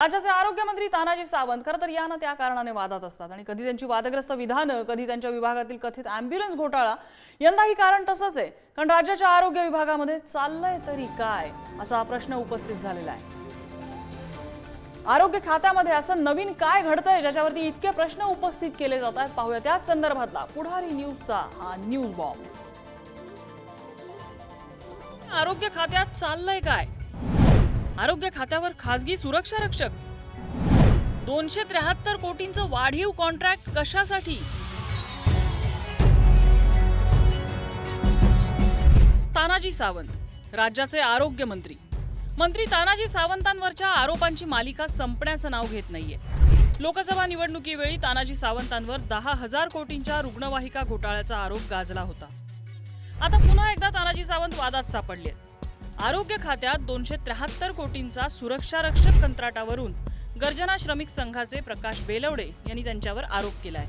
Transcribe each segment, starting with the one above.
राज्याचे आरोग्यमंत्री तानाजी सावंत खरं तर या ना त्या कारणाने वादात असतात. आणि कधी त्यांची वादग्रस्त विधानं कधी त्यांच्या विभागातील कथित अँब्युलन्स घोटाळा यंदाही कारण तसंच आहे. कारण राज्याच्या आरोग्य विभागामध्ये चाललंय तरी काय असा हा प्रश्न उपस्थित झालेला आहे. आरोग्य खात्यामध्ये असं नवीन काय घडतंय ज्याच्यावरती इतके प्रश्न उपस्थित केले जात आहेत पाहूया त्याच संदर्भातला पुढारी न्यूजचा हा न्यूज बॉम्ब. आरोग्य खात्यात चाललंय काय? आरोग्य खात्यावर खासगी सुरक्षा रक्षक. दोनशे त्र्याहत्तर कोटींचं वाढीव कॉन्ट्रॅक्ट कशासाठी? तानाजी सावंत राज्याचे आरोग्य मंत्री. मंत्री तानाजी सावंतांवरच्या आरोपांची मालिका संपण्याचं नाव घेत नाहीये. लोकसभा निवडणुकीवेळी तानाजी सावंतांवर दहा हजार कोटींच्या रुग्णवाहिका घोटाळ्याचा आरोप गाजला होता. आता पुन्हा एकदा तानाजी सावंत वादात सापडले आरोग्य खात्यात दोनशे त्र्याहत्तर कोटींचा सुरक्षा रक्षक कंत्राटावरून गर्जना श्रमिक संघाचे प्रकाश बेलवडे यांनी त्यांच्यावर आरोप केलाय.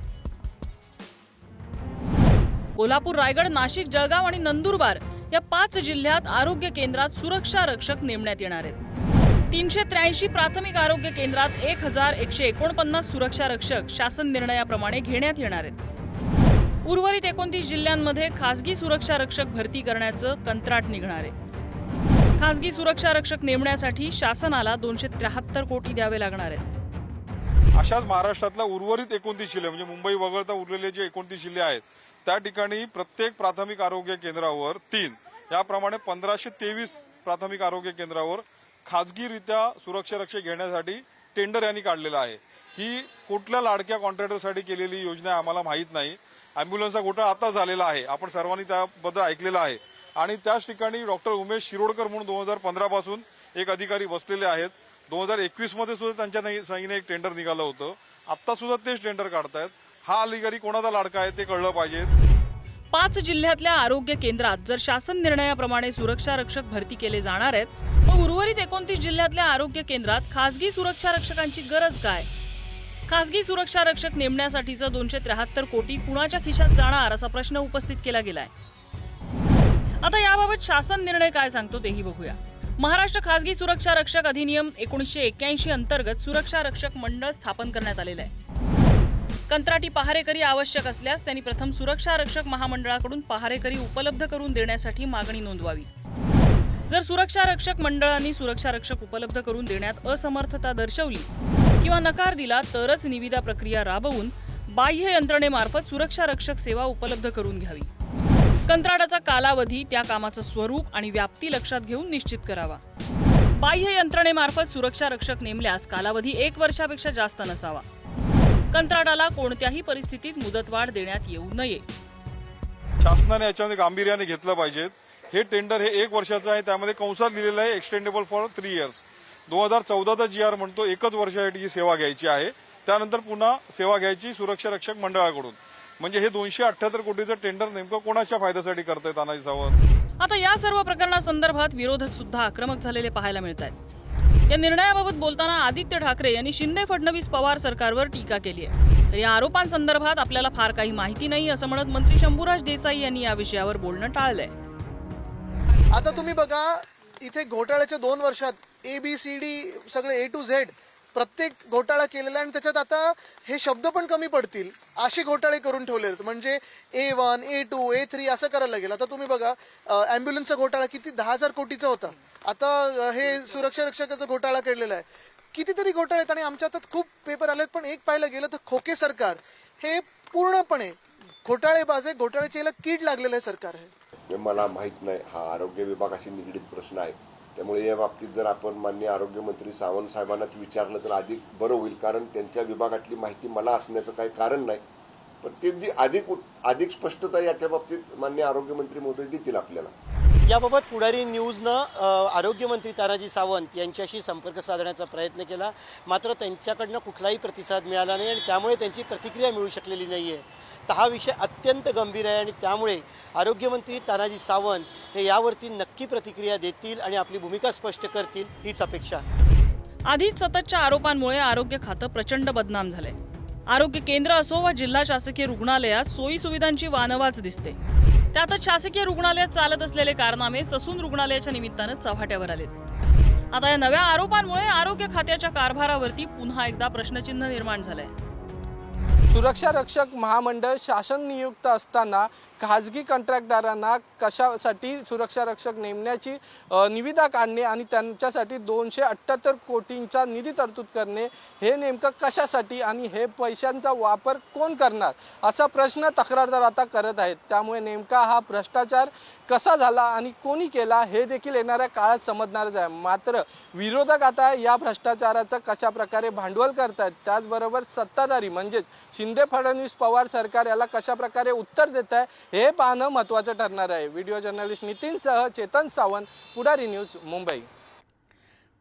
कोल्हापूर रायगड नाशिक जळगाव आणि नंदुरबार या पाच जिल्ह्यात आरोग्य केंद्रात सुरक्षा रक्षक नेमण्यात येणार आहेत. तीनशे त्र्याऐंशी प्राथमिक आरोग्य केंद्रात एक हजार एकशे एकोणपन्नास सुरक्षा रक्षक शासन निर्णयाप्रमाणे घेण्यात येणार आहेत. उर्वरित एकोणतीस जिल्ह्यांमध्ये खासगी सुरक्षा रक्षक भरती करण्याचं कंत्राट निघणार आहे. खासगी सुरक्षा रक्षक नेमण्यासाठी शासनाला दोनशे त्र्याहत्तर कोटी द्यावे लागणार आहेत. अशाच महाराष्ट्रातल्या उर्वरित एकोणतीस जिल्हे म्हणजे मुंबई वगळता उरलेले जे एकोणतीस जिल्हे आहेत त्या ठिकाणी प्रत्येक प्राथमिक आरोग्य केंद्रावर तीन याप्रमाणे पंधराशे तेवीस प्राथमिक आरोग्य केंद्रावर खाजगीरित्या सुरक्षा रक्षक घेण्यासाठी टेंडर यांनी काढलेलं आहे. ही कुठल्या लाडक्या कॉन्ट्रॅक्टरसाठी केलेली योजना आम्हाला माहीत नाही. अँब्युलन्सचा घोटाळा आता झालेला आहे. आपण सर्वांनी त्याबद्दल ऐकलेलं आहे. आणि त्याच ठिकाणी डॉक्टर उमेश शिरोडकर म्हणून दोन हजार पंधरा पासून एक अधिकारी बसलेले आहेत. दोन हजार एकवीसमध्ये सुद्धा त्यांच्या नाही- साईने एक टेंडर निघालं होतं. आता सुद्धा तेच टेंडर काढतायत. हा अधिकारी कोणाचा लाडका आहे ते कळलं पाहिजे. पाच जिल्ह्यातल्या आरोग्य केंद्रात जर शासन निर्णयाप्रमाणे सुरक्षा रक्षक भरती केले जाणार आहेत मग उर्वरित एकोणतीस जिल्ह्यातल्या आरोग्य केंद्रात खासगी सुरक्षा रक्षकांची गरज काय? खासगी सुरक्षा रक्षक नेमण्यासाठीचं दोनशे त्र्याहत्तर कोटी कुणाच्या खिशात जाणार असा प्रश्न उपस्थित केला गेलाय. आता याबाबत शासन निर्णय काय सांगतो तेही बघूया. महाराष्ट्र खासगी सुरक्षा रक्षक अधिनियम एकोणीसशे एक्क्याऐंशी अंतर्गत सुरक्षा रक्षक मंडळ स्थापन करण्यात आलेलं आहे. कंत्राटी पहारेकरी आवश्यक असल्यास त्यांनी प्रथम सुरक्षा रक्षक महामंडळाकडून पहारेकरी उपलब्ध करून देण्यासाठी मागणी नोंदवावी. जर सुरक्षा रक्षक मंडळांनी सुरक्षा रक्षक उपलब्ध करून देण्यात असमर्थता दर्शवली किंवा नकार दिला तरच निविदा प्रक्रिया राबवून बाह्य यंत्रणेमार्फत सुरक्षा रक्षक सेवा उपलब्ध करून घ्यावी. कंत्राटाचा कालावधी त्या कामाचं स्वरूप आणि व्याप्ती लक्षात घेऊन निश्चित करावा. बाह्य यंत्रणेमार्फत सुरक्षा रक्षक नेमल्यास कालावधी एक वर्षापेक्षा जास्त नसावा. कंत्राटाला कोणत्याही परिस्थितीत मुदतवाढ देण्यात येऊ नये. शासनाने याच्यामध्ये गांभीर्याने घेतलं पाहिजे. हे टेंडर हे एक वर्षाचं आहे. त्यामध्ये कंसात लिहिलेलं आहे एक्सटेंडेबल फॉर थ्री इयर्स दोन हजार चौदाचा जी आर म्हणतो एकच वर्षासाठी ही सेवा घ्यायची आहे. त्यानंतर पुन्हा सेवा घ्यायची सुरक्षा रक्षक मंडळाकडून. म्हणजे हे दोनशे अठ्याहत्तर कोटीचं टेंडर नेमकं कोणाच्या फायद्यासाठी करताय तानाजी सावंत? आता या सर्व प्रकरणासंदर्भात विरोधक सुद्धा आक्रमक झालेले पाहायला मिळत आहेत या निर्णयाबाबत बोलताना आदित्य ठाकरे यांनी शिंदे फडणवीस पवार सरकारवर टीका केली आहे. तर या आरोपांसंदर्भात आपल्याला फार काही माहिती नाही असं म्हणत मंत्री शंभूराज देसाई यांनी या विषयावर बोलणं टाळलंय. आता तुम्ही बघा इथे घोटाळ्याच्या दोन वर्षात ए बी सी डी सगळे ए टू झेड प्रत्येक घोटाळा केलेला आहे आणि त्याच्यात आता हे शब्द पण कमी पडतील. असे घोटाळे करून ठेवले आहेत म्हणजे A one A two A three असं करायला लागेल. आता तुम्ही बघा अँब्युलन्सचा घोटाळा किती? दहा हजार कोटीचा होता. आता हे सुरक्षा रक्षकाचा घोटाळा केलेला आहे. कितीतरी घोटाळे आहेत आणि आमच्या हातात खूप पेपर आलेत पण एक पाहायला गेलं तर खोके सरकार हे पूर्णपणे घोटाळेबाज आहे घोटाळ्याची याला कीड लागलेलं आहे सरकार. आहे हे मला माहीत नाही. हा आरोग्य विभागाशी निगडीत प्रश्न आहे. त्यामुळे या बाबतीत जर आपण मान्य आरोग्यमंत्री सावंत साहेबांनाच विचारलं तर अधिक बरं होईल. कारण त्यांच्या विभागातली माहिती मला असण्याचं काही कारण नाही. पण ते जी अधिक अधिक स्पष्टता याच्या बाबतीत मान्य आरोग्यमंत्री महोदय देतील आपल्याला. याबाबत पुढारी न्यूजनं आरोग्यमंत्री तानाजी सावंत यांच्याशी संपर्क साधण्याचा प्रयत्न केला. मात्र त्यांच्याकडनं कुठलाही प्रतिसाद मिळाला नाही आणि त्यामुळे त्यांची प्रतिक्रिया मिळू शकलेली नाही आहे तर हा विषय अत्यंत गंभीर आहे आणि त्यामुळे आरोग्यमंत्री तानाजी सावंत हे यावरती नक्की प्रतिक्रिया देतील आणि आपली भूमिका स्पष्ट करतील हीच अपेक्षा. आधीच सततच्या आरोपांमुळे आरोग्य खातं प्रचंड बदनाम झालंय. आरोग्य केंद्र असो वा जिल्हा शासकीय रुग्णालयात सोयी सुविधांची वानवाच दिसते. त्यातच शासकीय रुग्णालयात चालत असलेले कारनामे ससून रुग्णालयाच्या निमित्तानं चव्हाट्यावर आलेत. आता या नव्या आरोपांमुळे आरोग्य खात्याच्या कारभारावरती पुन्हा एकदा प्रश्नचिन्ह निर्माण झालंय. सुरक्षा रक्षक महामंडळ शासन नियुक्त असताना खाजगी कंत्राटदारांना कशासाठी सुरक्षा रक्षक नेमण्याची निविदा काढणे आणि त्यांच्यासाठी दोनशे अठ्ठ्याहत्तर कोटींचा निधी तरतूद करणे हे नेमकं कशासाठी आणि हे पैशांचा वापर कोण करणार असा प्रश्न तक्रारदार आता करत आहेत. त्यामुळे नेमका हा भ्रष्टाचार कसा झाला आणि कोणी केला हे देखील येणाऱ्या काळात समजणारच आहे. मात्र विरोधक आता या भ्रष्टाचाराचं कशा प्रकारे भांडवल करतायत त्याचबरोबर सत्ताधारी म्हणजेच शिंदे फडणवीस पवार सरकार याला कशा प्रकारे उत्तर देत आहे हे पाहणं महत्त्वाचं ठरणार आहे. व्हिडिओ जर्नलिस्ट नितीनसह चेतन सावंत पुढारी न्यूज मुंबई.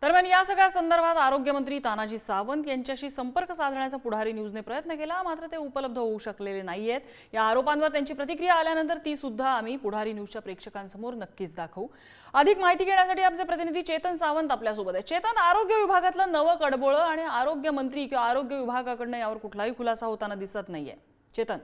दरम्यान या सगळ्या संदर्भात आरोग्यमंत्री तानाजी सावंत यांच्याशी संपर्क साधण्याचा पुढारी न्यूजने प्रयत्न केला. मात्र ते उपलब्ध होऊ शकलेले नाही आहेत या आरोपांवर त्यांची प्रतिक्रिया आल्यानंतर ती सुद्धा आम्ही पुढारी न्यूजच्या प्रेक्षकांसमोर नक्कीच दाखवू. अधिक माहिती घेण्यासाठी आमचे प्रतिनिधी चेतन सावंत आपल्यासोबत आहे चेतन आरोग्य विभागातलं नवं कडबोळं आणि आरोग्यमंत्री किंवा आरोग्य विभागाकडनं यावर कुठलाही खुलासा होताना दिसत नाहीये. चेतन.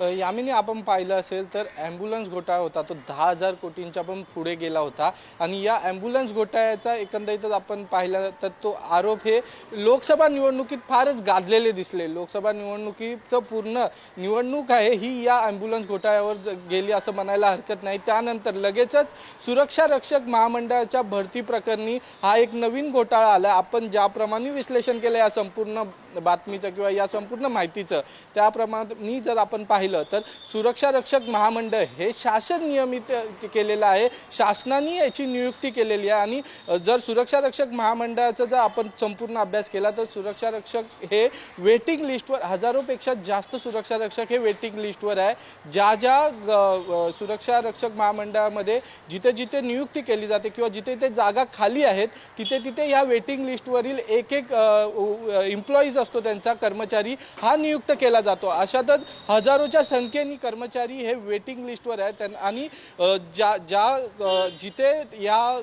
यामिनी आपण पाहिलं असेल तर ॲम्ब्युलन्स घोटाळा होता. तो दहा हजार कोटींच्या पण पुढे गेला होता. आणि या ॲम्ब्युलन्स घोटाळ्याचा एकंदरीतच आपण पाहिला तर तो आरोप हे लोकसभा निवडणुकीत फारच गाजलेले दिसले. लोकसभा निवडणुकीचं पूर्ण निवडणूक आहे ही या ॲम्ब्युलन्स घोटाळ्यावर गेली असं म्हणायला हरकत नाही. त्यानंतर लगेचच सुरक्षा रक्षक महामंडळाच्या भरती प्रकरणी हा एक नवीन घोटाळा आला. आपण ज्याप्रमाणे विश्लेषण केलं या संपूर्ण बातमीचं किंवा या संपूर्ण माहितीचं. त्याप्रमाणे जर आपण पाहिलं तर सुरक्षा रक्षक महामंडळ हे शासन नियमित केलेलं आहे. शासनाने याची नियुक्ती केलेली आहे. आणि जर सुरक्षा रक्षक महामंडळाचा जर आपण संपूर्ण अभ्यास केला तर सुरक्षा रक्षक हे वेटिंग लिस्टवर हजारोपेक्षा जास्त सुरक्षा रक्षक हे वेटिंग लिस्टवर आहे. ज्या ज्या सुरक्षा रक्षक महामंडळामध्ये जिथे जिथे नियुक्ती केली जाते किंवा जिथे जिथे जागा खाली आहेत तिथे तिथे या वेटिंग लिस्टवरील एक एक इम्प्लॉईज असतो त्यांचा कर्मचारी हा नियुक्त केला जातो. अशातच हजारोच्या संख्येने कर्मचारी हे वेटिंग लिस्टवर आहेत. त्यां- आणि ज्या ज्या जिथे या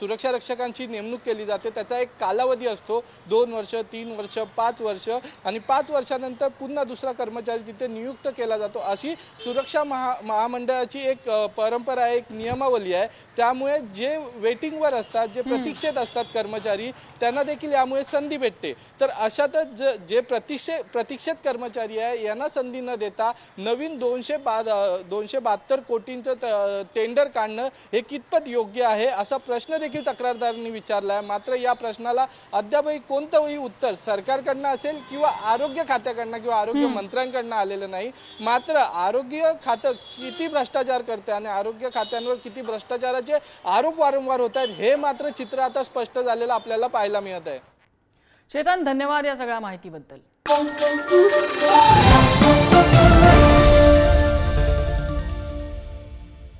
सुरक्षा रक्षकांची नेमणूक केली जाते त्याचा एक कालावधी असतो. दोन वर्ष तीन वर्ष पाच वर्ष आणि पाच वर्षानंतर पुन्हा दुसरा कर्मचारी तिथे नियुक्त केला जातो. अशी सुरक्षा महा महामंडळाची एक परंपरा आहे एक नियमावली आहे. त्यामुळे जे वेटिंगवर असतात जे प्रतीक्षेत असतात कर्मचारी त्यांना देखील यामुळे संधी भेटते. तर अशातच ज- जे प्रतीक्षे प्रतीक्षेत कर्मचारी आहे यांना संधी न देता नवीन दोनशे बा दोनशे बहात्तर कोटींचं टेंडर काढणं हे कितपत योग्य आहे असा प्रश्न देखील तक्रारदारांनी विचारला आहे मात्र या प्रश्नाला अद्यापही कोणतंही उत्तर सरकारकडनं असेल किंवा आरोग्य खात्याकडनं किंवा आरोग्य मंत्र्यांकडनं आलेलं नाही. मात्र आरोग्य खातं किती भ्रष्टाचार करते आणि आरोग्य खात्यांवर किती भ्रष्टाचाराचे आरोप वारंवार होत आहेत हे मात्र चित्र आता स्पष्ट झालेलं आपल्याला पाहायला मिळत आहे चेतन धन्यवाद या सगळ्या माहितीबद्दल.